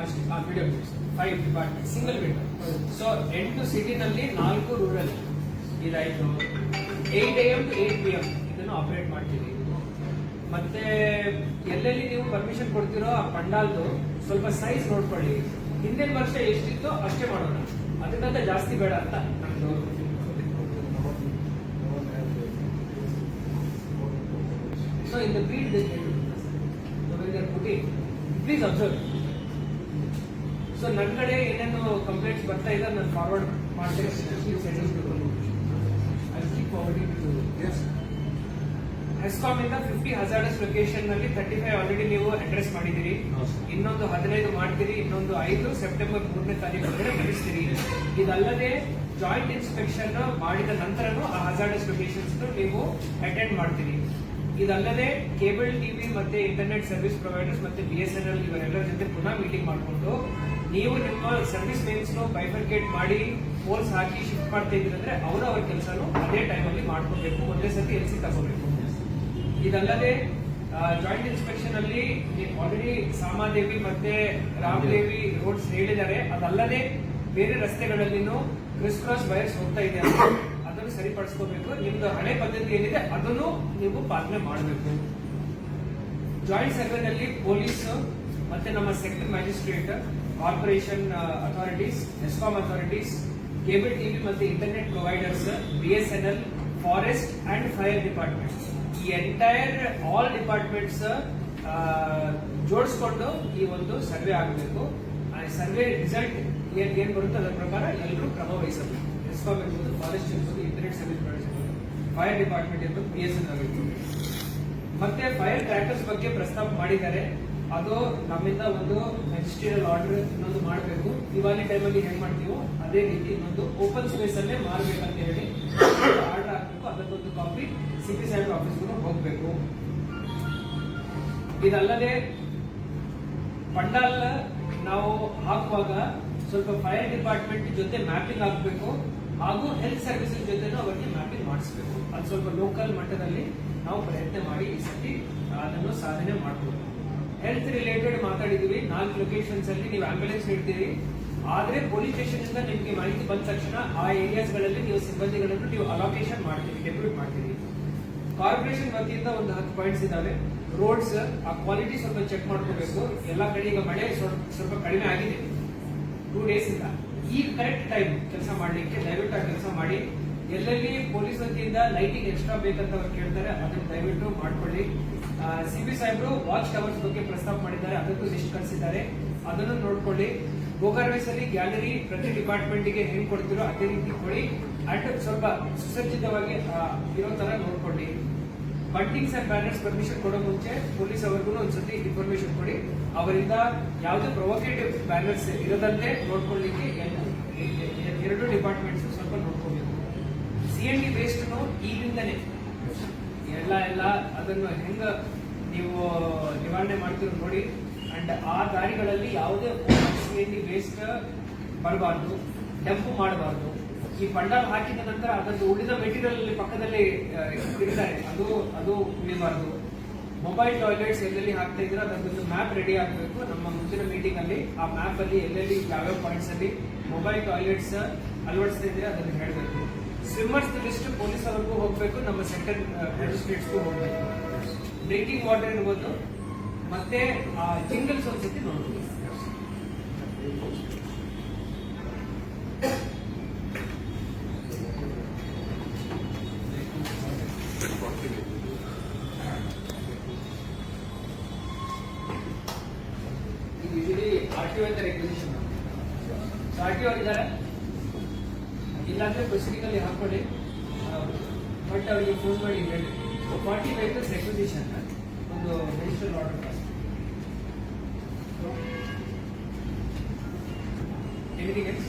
ಅಷ್ಟು, ಆ video five department single window so ಎಂಟು ಸಿಟಿನಲ್ಲಿ ನಾಲ್ಕು ರೂರಲ್ ಇದಾಯಿತು eight A M to eight P M ಇದನ್ನು ಆಪರೇಟ್ ಮಾಡ್ತೀವಿ ಮತ್ತೆ ಎಲ್ಲೆಲ್ಲಿ ನೀವು ಪರ್ಮಿಷನ್ ಕೊಡ್ತಿರೋ ಆ ಪಂಡಾಲ್ದು ಸ್ವಲ್ಪ ಸೈಜ್ ನೋಡ್ಕೊಳ್ಳಿ. ಹಿಂದಿನ ವರ್ಷ ಎಷ್ಟಿತ್ತು ಅಷ್ಟೇ ಮಾಡೋಣ. ಅದಕ್ಕಿಂತ ಜಾಸ್ತಿ ಬೇಡ ಅಂತ ನಮ್ದು so the breed please observe so ನನ್ನ ಕಡೆ ಏನೇನು ಕಂಪ್ಲೇಂಟ್ಸ್ ಬರ್ತಾ ಇಲ್ಲ ನಾನು ಫಾರ್ವರ್ಡ್ ಮಾಡ್ತೇನೆ. ಹೆಸ್ಕಾಮ್ ಇಂದ ಫಿಫ್ಟಿ ಹಜಾರ್ಡಸ್ ಲೊಕೇಶನ್ನಲ್ಲಿ ತರ್ಟಿ ಫೈವ್ ಆಲ್ರೆಡಿ ನೀವು ಅಡ್ರೆಸ್ ಮಾಡಿದಿರಿ ಇನ್ನೊಂದು ಹದಿನೈದು ಮಾಡ್ತೀರಿ ಇನ್ನೊಂದು ಐದು ಸೆಪ್ಟೆಂಬರ್ ಮೂರನೇ ತಾರೀಕು ಮುಗಿಸ್ತೀರಿ ಇದಲ್ಲದೆ ಜಾಯಿಂಟ್ ಇನ್ಸ್ಪೆಕ್ಷನ್ ಮಾಡಿದ ನಂತರನೂ ಆ ಹಜಾರ್ಡಸ್ ಲೊಕೇಶನ್ಸ್ ನೀವು ಅಟೆಂಡ್ ಮಾಡ್ತೀರಿ. ಇದಲ್ಲದೆ ಕೇಬಲ್ ಟಿವಿ ಮತ್ತೆ ಇಂಟರ್ನೆಟ್ ಸರ್ವಿಸ್ ಪ್ರೊವೈಡರ್ಸ್ ಮತ್ತೆ ಬಿ ಎಸ್ ಎನ್ ಎಲ್ ಇವರೆಲ್ಲರ ಜೊತೆ ಪುನಃ ಮೀಟಿಂಗ್ ಮಾಡಿಕೊಂಡು ನೀವು ನಿಮ್ಮ ಸರ್ವಿಸ್ ಮೇನ್ಸ್ ಬೈಫರ್ಕೇಟ್ ಮಾಡಿ ಫೋರ್ಸ್ ಹಾಕಿ ಶಿಫ್ಟ್ ಮಾಡ್ತಾ ಇದ್ರಂದ್ರೆ ಅವರು ಅವ್ರ ಕೆಲಸನು ಅದೇ ಟೈಮಲ್ಲಿ ಮಾಡ್ಕೋಬೇಕು. ಒಂದೇ ಸತಿ ಎಲ್ಸಿ ತಗೋಬೇಕು. ಇದಲ್ಲದೆ ಜಾಯಿಂಟ್ ಇನ್ಸ್ಪೆಕ್ಷನ್ ಅಲ್ಲಿ ಆಲ್ರೆಡಿ ಸಾಮಾದೇವಿ ಮತ್ತೆ ರಾಮದೇವಿ ರೋಡ್ಸ್ ಹೇಳಿದ್ದಾರೆ. ಅದಲ್ಲದೆ ಬೇರೆ ರಸ್ತೆಗಳಲ್ಲಿನೂ ಕ್ರಿಸ್ ಕ್ರಾಸ್ ವೈರ್ಸ್ ಹೋಗ್ತಾ ಇದೆ ಅಂತ ಅದನ್ನು ಸರಿಪಡಿಸ್ಕೋಬೇಕು. ನಿಮ್ದು ಹಳೆ ಪದ್ಧತಿ ಏನಿದೆ ಅದನ್ನು ನೀವು ಪಾಲನೆ ಮಾಡಬೇಕು. ಜಾಯಿಂಟ್ ಸರ್ವೆನಲ್ಲಿ ಪೊಲೀಸ್ ಮತ್ತೆ ನಮ್ಮ sector magistrate corporation authorities ESCOM authorities cable TV ಮತ್ತೆ internet providers B S N L forest and fire departments ಈ ಎಂಟೈರ್ ಆಲ್ ಡಿಪಾರ್ಟ್ಮೆಂಟ್ಸ್ ಜೋಡಿಸ್ಕೊಂಡು ಈ ಒಂದು ಸರ್ವೆ ಆಗಬೇಕು. ಆ ಸರ್ವೆ ರಿಸಲ್ಟ್ ಏನ್ ಏನ್ ಬರುತ್ತೆ ಅದರ ಪ್ರಕಾರ ಎಲ್ಲರೂ ಕ್ರಮ ವಹಿಸಬೇಕು ಎಸ್ಕಾಮ್ ಇರ್ಬೋದು ಫಾರೆಸ್ಟ್ ಇರ್ಬೋದು ಇಂಟರ್ನೆಟ್ ಸರ್ವಿಸ್ ಇರ್ಬೋದು ಫೈರ್ ಡಿಪಾರ್ಟ್ಮೆಂಟ್ ಇರ್ಬೋದು ಬಿ ಎಸ್ ಎನ್ ಆಗಿರ್ಬೋದು ಮತ್ತೆ ಫೈರ್ ಟ್ರ್ಯಾಕರ್ಸ್ ಬಗ್ಗೆ ಪ್ರಸ್ತಾಪ ಮಾಡಿದ್ದಾರೆ. ಅದು ನಮ್ಮಿಂದ ಒಂದು ಮೆಜಿಸ್ಟ್ರಿಯಲ್ ಆರ್ಡರ್ ಇನ್ನೊಂದು ಮಾಡಬೇಕು. ದಿವಾಲಿ ಟೈಮಲ್ಲಿ ಹೆಂಗ್ ಮಾಡ್ತೀವೋ ಅದೇ ರೀತಿ ಒಂದು ಓಪನ್ ಸ್ಪೇಸ್ ಅಲ್ಲೇ ಮಾರಬೇಕಂತ ಹೇಳಿ ಆರ್ಡರ್ ಹಾಕಬೇಕು. ಅದಕ್ಕೊಂದು copy city center office office ಹೋಗ್ಬೇಕು. ಇದಲ್ಲದೆ ಪಂಡಾಲ್ ನಾವು ಹಾಕುವಾಗ ಸ್ವಲ್ಪ ಫೈರ್ ಡಿಪಾರ್ಟ್ಮೆಂಟ್ ಜೊತೆ ಮ್ಯಾಪಿಂಗ್ ಹಾಕಬೇಕು ಹಾಗೂ ಹೆಲ್ತ್ ಸರ್ವಿಸಸ್ ಜೊತೆನೂ ಅವರಿಗೆ ಮ್ಯಾಪಿಂಗ್ ಮಾಡಿಸ್ಬೇಕು. ಅದು ಸ್ವಲ್ಪ ಲೋಕಲ್ ಮಟ್ಟದಲ್ಲಿ ನಾವು ಪ್ರಯತ್ನ ಮಾಡಿ ಈ ಸತಿ ಅದನ್ನು ಸಾಧನೆ ಮಾಡಬಹುದು ಹೆಲ್ತ್ ರಿಲೇಟೆಡ್ ಮಾತಾಡಿದೀವಿ. ನಾಲ್ಕು ಲೊಕೇಶನ್ಸ್ ಅಲ್ಲಿ ನೀವು ಆಂಬ್ಯುಲೆನ್ಸ್ ಇಡ್ತೀರಿ ಆದ್ರೆ ಪೊಲೀಸ್ ಸ್ಟೇಷನ್ ಇಂದ ನಿಮಗೆ ಮಾಹಿತಿ ಬಂದ ತಕ್ಷಣ ಆ ಏರಿಯಾಸ್ಗಳಲ್ಲಿ ನೀವು ಸಿಬ್ಬಂದಿಗಳನ್ನು ನೀವು ಅಲೋಕೇಶನ್ ಮಾಡ್ತೀವಿ ಡೆಪ್ಯೂಟ್ ಮಾಡ್ತೀವಿ ಕಾರ್ಪೊರೇಷನ್ ವತಿಯಿಂದ ಒಂದು ಹತ್ತು ಪಾಯಿಂಟ್ಸ್ ಇದಾವೆ. ರೋಡ್ಸ್ ಆ ಕ್ವಾಲಿಟಿ ಸ್ವಲ್ಪ ಚೆಕ್ ಮಾಡ್ಕೋಬೇಕು. ಎಲ್ಲ ಕಡೆ ಈಗ ಮಳೆ ಸ್ವಲ್ಪ ಕಡಿಮೆ ಆಗಿದೆ. ಟೂ ಡೇಸ್ ಇಂದ. ಈ ಕರೆಕ್ಟ್ ಟೈಮ್ ಕೆಲಸ ಮಾಡಲಿಕ್ಕೆ ದಯವಿಟ್ಟು ಆ ಕೆಲಸ ಮಾಡಿ. ಎಲ್ಲೆಲ್ಲಿ ಪೊಲೀಸ್ ವತಿಯಿಂದ ಲೈಟಿಂಗ್ ಎಕ್ಸ್ಟ್ರಾ ಬೇಕಂತ ಅವ್ರು ಕೇಳ್ತಾರೆ, ಅದನ್ನು ದಯವಿಟ್ಟು ಮಾಡ್ಕೊಳ್ಳಿ. ಸಿ ಬಿ ಸಾಹೇಬರು ವಾಚ್ ಟವರ್ಸ್ ಬಗ್ಗೆ ಪ್ರಸ್ತಾಪ ಮಾಡಿದ್ದಾರೆ, ಅದಕ್ಕೂ ಲಿಸ್ಟ್ ಕಳಿಸಿದ್ದಾರೆ. ಅದನ್ನು ನೋಡ್ಕೊಳ್ಳಿ. ಗೋಕರ್ವೇಸ್ ಅಲ್ಲಿ ಗ್ಯಾಲರಿ ಪ್ರತಿ ಡಿಪಾರ್ಟ್ಮೆಂಟ್ಗೆ ಹೆಂಗ್ ಕೊಡ್ತಿರೋ ಅದೇ ರೀತಿ ಕೊಡಿ. ಅಂಡ್ ಸ್ವಲ್ಪ ಸುಸಜ್ಜಿತವಾಗಿ ಇರೋ ತರ ನೋಡ್ಕೊಳ್ಳಿ. ಬಂಟಿಂಗ್ಸ್ ಅಂಡ್ ಬ್ಯಾನರ್ಸ್ ಪರ್ಮಿಷನ್ ಕೊಡೋ ಮುಂಚೆ ಪೊಲೀಸ್ ಅವ್ರಿಗೂ ಒಂದ್ಸತಿ ಇನ್ಫಾರ್ಮೇಶನ್ ಕೊಡಿ. ಅವರಿಂದ ಯಾವುದೇ ಪ್ರೊವೊಕೇಟಿವ್ ಬ್ಯಾನರ್ಸ್ ಇರದಂತೆ ನೋಡ್ಕೊಳ್ಳಿಕ್ಕೆ ಎರಡು ಡಿಪಾರ್ಟ್ಮೆಂಟ್ಸ್ ಸ್ವಲ್ಪ ನೋಡ್ಕೋಬೇಕು. ಸಿ ಎನ್ ಡಿ ವೇಸ್ಟ್ ಈಗಿಂದನೇ. ಎಲ್ಲ ಎಲ್ಲ ಅದನ್ನು ಹೆಂಗ ನೀವು ನಿವಾರಣೆ ಮಾಡ್ತೀರೋ ನೋಡಿ. ಅಂಡ್ ಆ ದಾರಿಗಳಲ್ಲಿ ಯಾವುದೇ ಸಿ ಎನ್ ಡಿ ವೇಸ್ಟ್ ಬರಬಾರ್ದು, ಡಂಪ್ ಮಾಡಬಾರ್ದು. ಈ ಬಂಡಲ್ ಹಾಕಿದ ನಂತರ ಅದನ್ನು ಉಳಿದ ಮೆಟೀರಿಯಲ್ ಪಕ್ಕದಲ್ಲಿ ಇರ್ತಾರೆ ಅದು ಅದು ಉಳಿಬಾರ್ದು. ಮೊಬೈಲ್ ಟಾಯ್ಲೆಟ್ಸ್ ಎಲ್ಲೆಲ್ಲಿ ಹಾಕ್ತಾ ಇದ್ರೆ ಅದೊಂದು ಮ್ಯಾಪ್ ರೆಡಿ ಆಗಬೇಕು. ನಮ್ಮ ಮುಂಚಿನ ಮೀಟಿಂಗ್ ಅಲ್ಲಿ, ಆ ಮ್ಯಾಪ್ ಅಲ್ಲಿ ಎಲ್ಲೆಲ್ಲಿ ಯಾವ್ಯಾವ ಪಾಯಿಂಟ್ಸ್ ಅಲ್ಲಿ ಮೊಬೈಲ್ ಟಾಯ್ಲೆಟ್ಸ್ ಅಳವಡಿಸ್ತಾ ಇದ್ರೆ ಅದನ್ನು ಹೇಳಬೇಕು. ಸ್ವಿಮ್ಮರ್ಸ್ ಲಿಸ್ಟ್ ಪೊಲೀಸ್ ಅವ್ರಿಗೂ ಹೋಗಬೇಕು, ನಮ್ಮ ಸೆಂಟರ್ ಮ್ಯಾಜಿಸ್ಟ್ರೇಟ್ಸ್ಗೂ ಹೋಗಬೇಕು. ಡ್ರಿಂಕಿಂಗ್ ವಾಟರ್ ಇರ್ಬೋದು. ಮತ್ತೆ, ಆ ಜಿಂಗಲ್ಸ್ ಒಂದ್ಸತಿ ನೋಡ್ಬೋದು. ಯೂಶಲಿ ಆರ್ ಟಿ ಅಂತ ರೆಕ್ವಿಸಿಷನ್ ಸಾಕಿ ಟಿ ಇದ್ದಾರೆ ಇಲ್ಲಾಂದ್ರೆ ಪ್ರೊಸೀಡಿಂಗ್ ಅಲ್ಲಿ ಹಾಕೊಳ್ಳಿ ಬಟ್ ಅವರಿಗೆ ಫೋನ್ ಮಾಡಿ ಹೇಳಿ. ಫಾರ್ಟಿ ವೆಹಿಕಲ್ಸ್ ರೆಕ್ವಿಸಿಷನ್ ಒಂದು ರಿಜಿಸ್ಟರ್ ಆರ್ಡರ್ ಎನಿಥಿಂಗ್ ಎಲ್ಸ್